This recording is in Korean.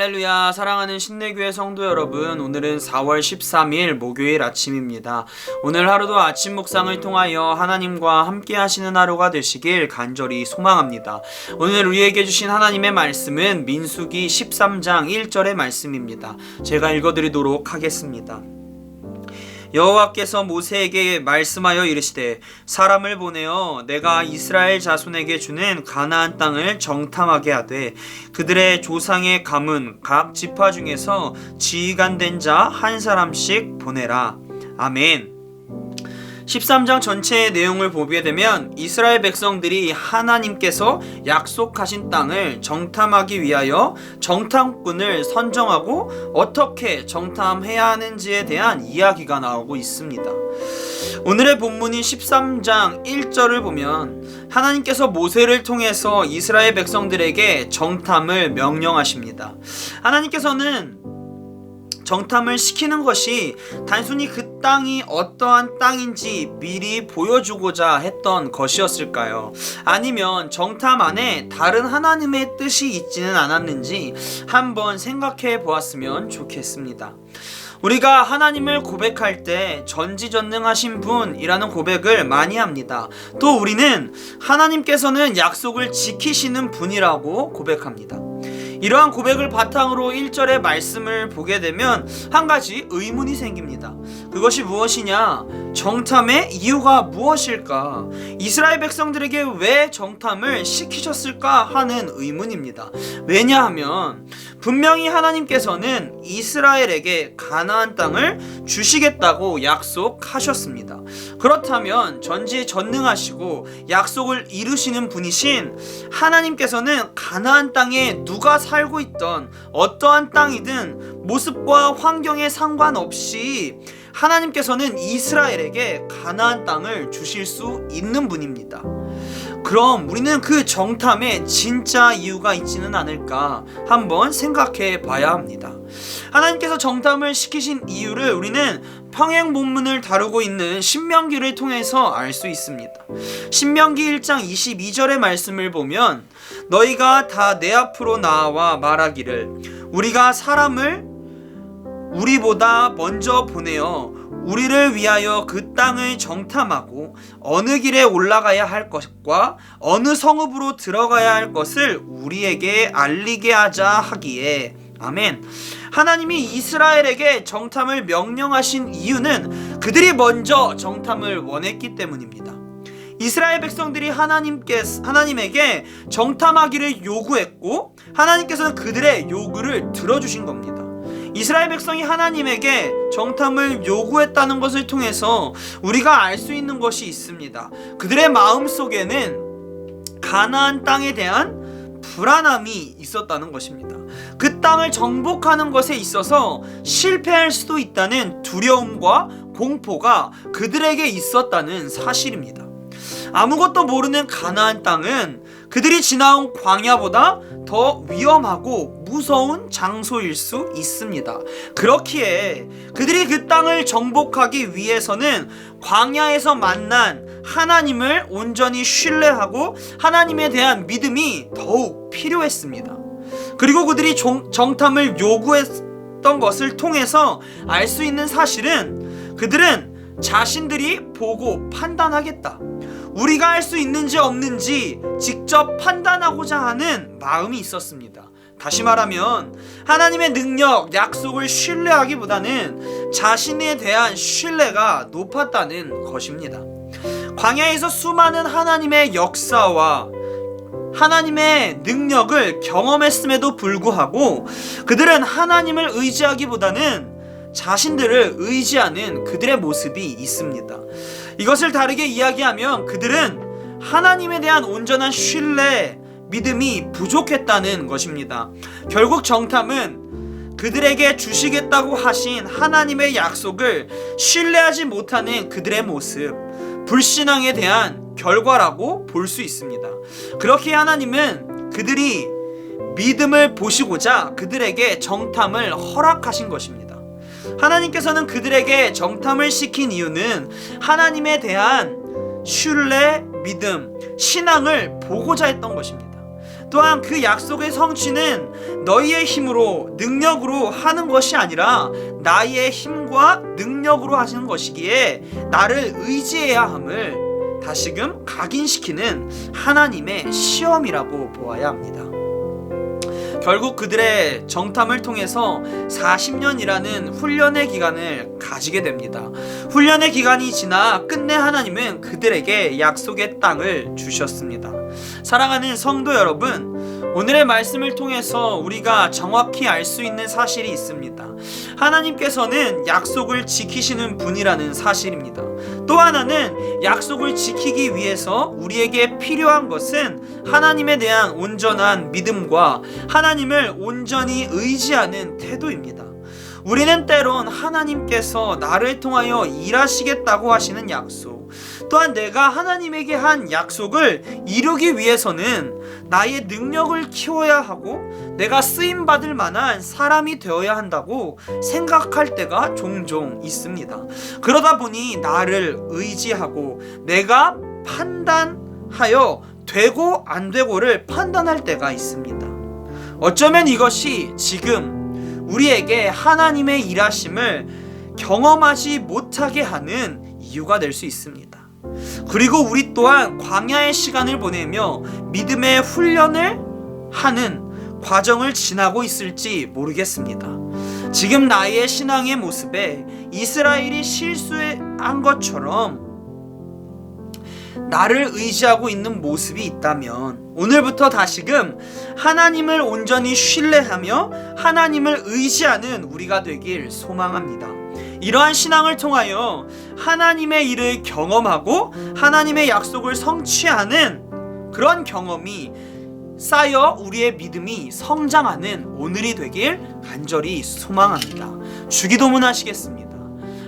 할렐루야. 사랑하는 신내교회 성도 여러분 오늘은 4월 13일 목요일 아침입니다. 오늘 하루도 아침 묵상을 통하여 하나님과 함께 하시는 하루가 되시길 간절히 소망합니다. 오늘 우리에게 주신 하나님의 말씀은 민수기 13장 1절의 말씀입니다. 제가 읽어드리도록 하겠습니다 여호와께서 모세에게 말씀하여 이르시되 사람을 보내어 내가 이스라엘 자손에게 주는 가나안 땅을 정탐하게 하되 그들의 조상의 가문 각 지파 중에서 지휘관 된 자 한 사람씩 보내라. 아멘 13장 전체의 내용을 보게 되면 이스라엘 백성들이 하나님께서 약속하신 땅을 정탐하기 위하여 정탐꾼을 선정하고 어떻게 정탐해야 하는지에 대한 이야기가 나오고 있습니다. 오늘의 본문인 13장 1절을 보면 하나님께서 모세를 통해서 이스라엘 백성들에게 정탐을 명령하십니다. 하나님께서는 정탐을 시키는 것이 단순히 그 땅이 어떠한 땅인지 미리 보여주고자 했던 것이었을까요? 아니면 정탐 안에 다른 하나님의 뜻이 있지는 않았는지 한번 생각해 보았으면 좋겠습니다. 우리가 하나님을 고백할 때 전지전능하신 분이라는 고백을 많이 합니다. 또 우리는 하나님께서는 약속을 지키시는 분이라고 고백합니다. 이러한 고백을 바탕으로 1절의 말씀을 보게 되면 한 가지 의문이 생깁니다. 그것이 무엇이냐? 정탐의 이유가 무엇일까? 이스라엘 백성들에게 왜 정탐을 시키셨을까 하는 의문입니다. 왜냐하면 분명히 하나님께서는 이스라엘에게 가나안 땅을 주시겠다고 약속하셨습니다. 그렇다면 전지 전능하시고 약속을 이루시는 분이신 하나님께서는 가나안 땅에 누가 살고 있던 어떠한 땅이든 모습과 환경에 상관없이 하나님께서는 이스라엘에게 가나안 땅을 주실 수 있는 분입니다. 그럼 우리는 그 정탐에 진짜 이유가 있지는 않을까 한번 생각해 봐야 합니다. 하나님께서 정탐을 시키신 이유를 우리는 평행 본문을 다루고 있는 신명기를 통해서 알 수 있습니다. 신명기 1장 22절의 말씀을 보면 너희가 다 내 앞으로 나와 말하기를 우리가 사람을 우리보다 먼저 보내어 우리를 위하여 그 땅을 정탐하고 어느 길에 올라가야 할 것과 어느 성읍으로 들어가야 할 것을 우리에게 알리게 하자 하기에 아멘. 하나님이 이스라엘에게 정탐을 명령하신 이유는 그들이 먼저 정탐을 원했기 때문입니다. 이스라엘 백성들이 하나님께 하나님에게 정탐하기를 요구했고 하나님께서는 그들의 요구를 들어주신 겁니다. 이스라엘 백성이 하나님에게 정탐을 요구했다는 것을 통해서 우리가 알 수 있는 것이 있습니다. 그들의 마음 속에는 가나안 땅에 대한 불안함이 있었다는 것입니다. 그 땅을 정복하는 것에 있어서 실패할 수도 있다는 두려움과 공포가 그들에게 있었다는 사실입니다. 아무것도 모르는 가나안 땅은 그들이 지나온 광야보다 더 위험하고 무서운 장소일 수 있습니다. 그렇기에 그들이 그 땅을 정복하기 위해서는 광야에서 만난 하나님을 온전히 신뢰하고 하나님에 대한 믿음이 더욱 필요했습니다. 그리고 그들이 정, 정탐을 요구했던 것을 통해서 알 수 있는 사실은 그들은 자신들이 보고 판단하겠다. 우리가 할 수 있는지 없는지 직접 판단하고자 하는 마음이 있었습니다. 다시 말하면 하나님의 능력, 약속을 신뢰하기보다는 자신에 대한 신뢰가 높았다는 것입니다. 광야에서 수많은 하나님의 역사와 하나님의 능력을 경험했음에도 불구하고 그들은 하나님을 의지하기보다는 자신들을 의지하는 그들의 모습이 있습니다. 이것을 다르게 이야기하면 그들은 하나님에 대한 온전한 신뢰, 믿음이 부족했다는 것입니다. 결국 정탐은 그들에게 주시겠다고 하신 하나님의 약속을 신뢰하지 못하는 그들의 모습, 불신앙에 대한 결과라고 볼 수 있습니다. 그렇게 하나님은 그들이 믿음을 보시고자 그들에게 정탐을 허락하신 것입니다. 하나님께서는 그들에게 정탐을 시킨 이유는 하나님에 대한 신뢰, 믿음, 신앙을 보고자 했던 것입니다. 또한 그 약속의 성취는 너희의 힘으로 능력으로 하는 것이 아니라 나의 힘과 능력으로 하시는 것이기에 나를 의지해야 함을 다시금 각인시키는 하나님의 시험이라고 보아야 합니다. 결국 그들의 정탐을 통해서 40년이라는 훈련의 기간을 가지게 됩니다. 훈련의 기간이 지나 끝내 하나님은 그들에게 약속의 땅을 주셨습니다. 사랑하는 성도 여러분, 오늘의 말씀을 통해서 우리가 정확히 알 수 있는 사실이 있습니다. 하나님께서는 약속을 지키시는 분이라는 사실입니다. 또 하나는 약속을 지키기 위해서 우리에게 필요한 것은 하나님에 대한 온전한 믿음과 하나님을 온전히 의지하는 태도입니다. 우리는 때론 하나님께서 나를 통하여 일하시겠다고 하시는 약속, 또한 내가 하나님에게 한 약속을 이루기 위해서는 나의 능력을 키워야 하고 내가 쓰임 받을 만한 사람이 되어야 한다고 생각할 때가 종종 있습니다. 그러다 보니 나를 의지하고 내가 판단하여 되고 안 되고를 판단할 때가 있습니다. 어쩌면 이것이 지금 우리에게 하나님의 일하심을 경험하지 못하게 하는 이유가 될 수 있습니다. 그리고 우리 또한 광야의 시간을 보내며 믿음의 훈련을 하는 과정을 지나고 있을지 모르겠습니다. 지금 나의 신앙의 모습에 이스라엘이 실수한 것처럼 나를 의지하고 있는 모습이 있다면 오늘부터 다시금 하나님을 온전히 신뢰하며 하나님을 의지하는 우리가 되길 소망합니다. 이러한 신앙을 통하여 하나님의 일을 경험하고 하나님의 약속을 성취하는 그런 경험이 쌓여 우리의 믿음이 성장하는 오늘이 되길 간절히 소망합니다. 주기도문 하시겠습니다.